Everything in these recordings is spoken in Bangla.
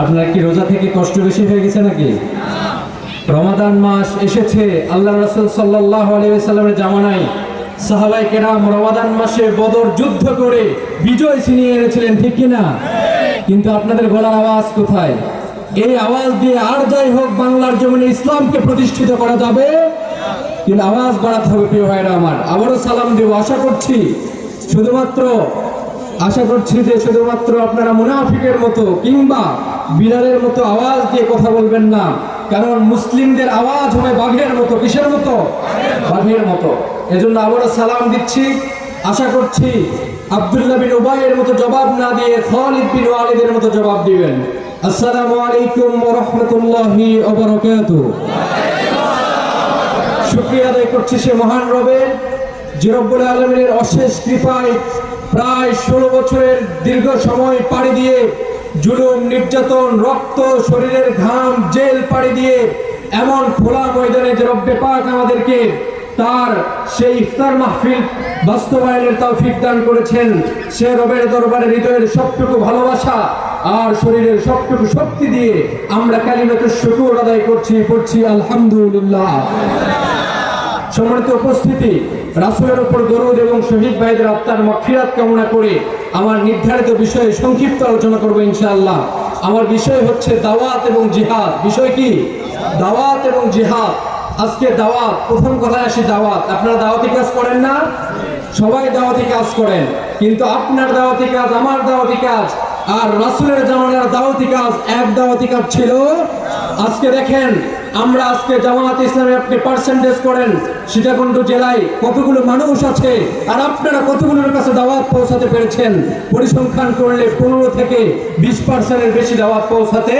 আপনার কি রোজা থেকে কষ্ট বেশি হয়ে গেছে নাকি? রমাদান মাস এসেছে, আল্লাহ রসুল সাল্লাহ আলিয়াল্লামের জামানায় সাহাবাই কেরাম রমাদান মাসে বদর যুদ্ধ করে বিজয় ছিনিয়ে এনেছিলেন, ঠিক কিনা? কিন্তু আপনাদের গলার আওয়াজ কোথায়? এই আওয়াজ দিয়ে আর যাই হোক, বাংলার জমিনে ইসলামকে প্রতিষ্ঠিত করা যাবে। কিন্তু আওয়াজ বাড়াতে হবে, প্রিয় ভাইরা আমার। আবারও সালাম দেব, আশা করছি শুধুমাত্র আশা করছি যে শুধুমাত্র আপনারা মুনাফিকের মতো কিংবা বিড়ালের মতো আওয়াজ দিয়ে কথা বলবেন না, কারণ মুসলিমদের আওয়াজ হবে বাঘের মতো, কিসের মতো? বাঘের মতো। এজন্য আবারও সালাম দিচ্ছি। আশা করছি আব্দুল্লাহ বিন উবাইয়ের মতো জবাব না দিয়ে খালিদ বিন ওয়ালিদের মতো জবাব দিবেন। আসসালামু আলাইকুম ওয়া রাহমাতুল্লাহি ওয়া বারাকাতুহু। শুক্রিয়া আদায় করছি সে মহান রবের। যে রব্বুল আলমিনের অশেষ কৃপায় প্রায় ষোলো বছরের দীর্ঘ সময় পাড়ি দিয়ে জুলুম, নির্যাতন, রক্ত, শরীরের ঘাম, জেল পাড়ি দিয়ে এমন খোলা ময়দানে যে রব্বে পাক আমাদেরকে তার সেই ইফতার মাহফিল বাস্তবায়নের তৌফিক দান করেছেন, সে রবের দরবারে হৃদয়ের সবটুকু ভালোবাসা আর শরীরের সবটুকু শক্তি দিয়ে আমরা কালিমাতে শুকুর আদায় করছি, পড়ছি আলহামদুলিল্লাহ। সম্মানিত উপস্থিতি, রাসুলের উপর দরুদ এবং শহীদ ভাইদের আত্মার মফিরাত কামনা করে আমার নির্ধারিত বিষয়ে সংক্ষিপ্ত আলোচনা করব ইনশাআল্লাহ। আমার বিষয় হচ্ছে দাওয়াত এবং জিহাদ। বিষয় কি? দাওয়াত এবং জিহাদ। আজকে দাওয়াত, প্রথম কথায় আসি দাওয়াত। আপনারা দাওয়াতি কাজ করেন না? সবাই দাওয়াতি কাজ করেন। কিন্তু আপনার দাওয়াতি কাজ, আমার দাওয়াতি কাজ আর রাসুলের জামানার দাওয়াতি কাজ এক দাওয়াতি কাজ ছিল। আজকে দেখেন আমরা আজকে জামাত ইসলামে আপনি পার্সেন্টেজ করেন। সীতাকুণ্ড জেলায় কতগুলো মানুষ আছে আর আপনারা কতগুলোর কাছে দাওয়াত পৌঁছাতে পেরেছেন? পরিসংখ্যান করলে পনেরো থেকে বিশ পার্সেন্টের বেশি দাওয়াত পৌঁছাতে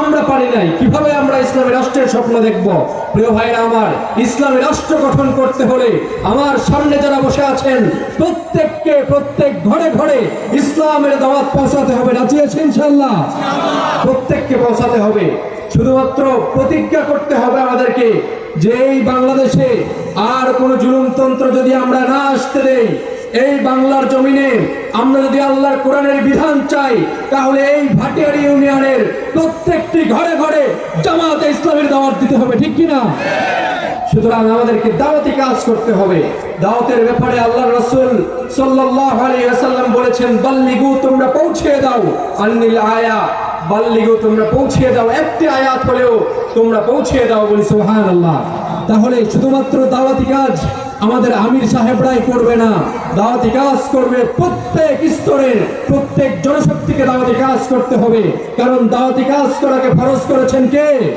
আমরা পারি নাই। কীভাবে আমরা ইসলামী রাষ্ট্রের স্বপ্ন দেখব? প্রিয় ভাইরা আমার, ইসলামী রাষ্ট্র গঠন করতে হলে আমার সামনে যারা বসে আছেন, প্রত্যেককে প্রত্যেক ঘরে ঘরে ইসলামের দাওয়াত পৌঁছাতে হবে। রাজি আছে ইনশাল্লাহ প্রত্যেককে পৌঁছাতে হবে। শুধুমাত্র প্রতিজ্ঞা করতে হবে আমাদেরকে যে এই বাংলাদেশে আর কোনো জুলুমতন্ত্র যদি আমরা না আসতে দেই, এই বাংলার জমিনে আমরা যদি আল্লাহর কোরআনের বিধান চাই, তাহলে এই ভাটিয়ারি ইউনিয়নের প্রত্যেকটি ঘরে ঘরে জামাতে ইসলামের দাওয়াত দিতে হবে, ঠিক কিনা? সুতরাং আমাদেরকে দাওয়াতি কাজ করতে হবে। দাওয়াতের ব্যাপারে আল্লাহ রসুল সাল্লাল্লাহু আলাইহি ওয়াসাল্লাম বলেছেন, বাল্লিগু, তোমরা পৌঁছে দাও। আন্নিল আয়া বাল্লিগু, তোমরা পৌঁছিয়ে দাও। একটি আয়াত হলেও তোমরা পৌঁছিয়ে দাও বলি সুবহানাল্লাহ। তাহলে শুধুমাত্র দাওয়াতি কাজ আমাদের আমির সাহেবরাই করবে না। দাওয়াতি কাজ করবে প্রত্যেক স্তরের, প্রত্যেক জনশক্তিকে দাওয়াতি কাজ করতে হবে। কারণ দাওয়াতি কাজ করাকে ফরজ করেছেন কে?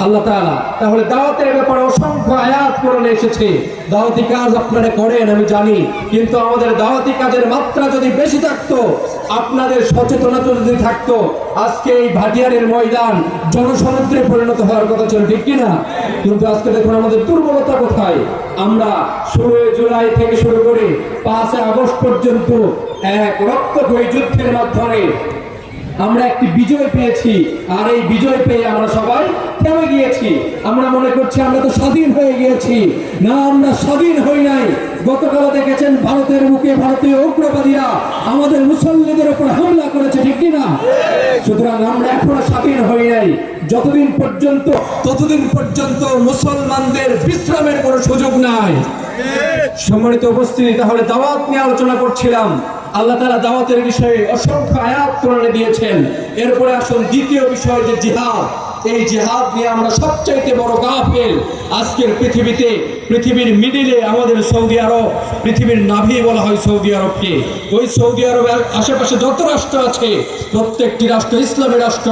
আল্লাহ তাআলা। তাহলে দাওয়াতের ব্যাপারে অসংখ্য আয়াত কোরআনে এসেছে। দাওয়াতি কাজ আপনারা করেন, আমি জানি। কিন্তু আমাদের দাওয়াতি কাজের মাত্রা যদি বেশি থাকতো, আপনাদের সচেতনতা যদি থাকতো আজকে এই ভাটিয়ারের ময়দান জনসমুদ্রে পরিণত হওয়ার কথা ছিল, ঠিক কিনা? কিন্তু আজকে দেখুন আমাদের দুর্বলতা কোথায়? আমরা ষোলোই জুলাই থেকে শুরু করে পাঁচই আগস্ট পর্যন্ত এক রক্তক্ষয়ী যুদ্ধের মাধ্যমে আমরা একটি বিজয় পেয়েছি। আর এই বিজয় পেয়ে আমরা সবাই থেমে গিয়েছি। আমরা মনে করছি আমরা তো স্বাধীন হয়ে গিয়েছি। না, আমরা স্বাধীন হই নাই। গতকাল দেখেছেন ভারতের মুখে ভারতীয় উগ্রবাদীরা আমাদের মুসল্লিদের উপর হামলা করেছে, ঠিক কিনা? সুতরাং আমরা এখনও স্বাধীন হই নাই। যতদিন পর্যন্ত, ততদিন পর্যন্ত মুসলমানদের বিশ্রামের কোনো সুযোগ নাই। সম্মানিত উপস্থিতি, তাহলে দাওয়াত নিয়ে আলোচনা করছিলাম। আল্লাহ তারা দাওয়াতের বিষয়ে অসংখ্য আয়াত কোরআনে দিয়েছেন। এরপরে আসুন দ্বিতীয় বিষয়, যে জিহাদ। এই জিহাদ নিয়ে আমরা সবচাইতে বড় গাফেল আজকের পৃথিবীতে, পৃথিবীর মিডিলে আমাদের সৌদি আরব, পৃথিবীর নাভি বলা হয় সৌদি আরবকে। ওই সৌদি আরবের আশেপাশে যত রাষ্ট্র আছে, প্রত্যেকটি রাষ্ট্র ইসলামী রাষ্ট্র।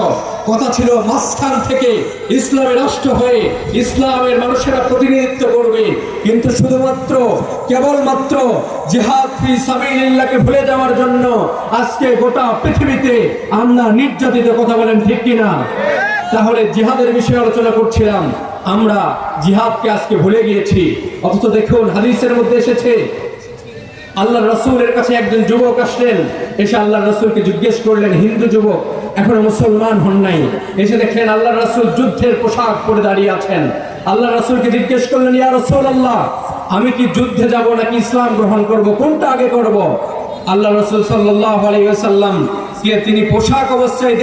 কথা ছিল মাঝখান থেকে ইসলামী রাষ্ট্র হয়ে ইসলামের মানুষেরা প্রতিনিধিত্ব করবে। কিন্তু শুধুমাত্র, কেবলমাত্র জিহাদ ফি সাবিলিল্লাহকে ভুলে যাওয়ার জন্য আজকে গোটা পৃথিবীতে আমরা নির্যাতিত কথা বলেন ঠিক কিনা? তাহলে জিহাদের বিষয়ে আলোচনা করছিলাম। আমরা জিহাদকে আজকে ভুলে গিয়েছি। অথচ দেখুন, হাদিসের মধ্যে এসেছে, আল্লাহ রসুলের কাছে একজন যুবক আসলেন। এসে আল্লাহ রসুলকে জিজ্ঞেস করলেন, হিন্দু যুবক, এখনও মুসলমান হন নাই? এসে দেখলেন, আল্লাহ রসুল যুদ্ধের পোশাক পরে দাঁড়িয়ে আছেন। আল্লাহ রসুলকে জিজ্ঞেস করলেন, ইয়া রসুল আল্লাহ আমি কি যুদ্ধে যাব নাকি ইসলাম গ্রহণ করব? কোনটা আগে করব? আল্লাহ রসুল সাল্লাহ আলাইসাল্লাম তিনি পোশাক অবস্থায়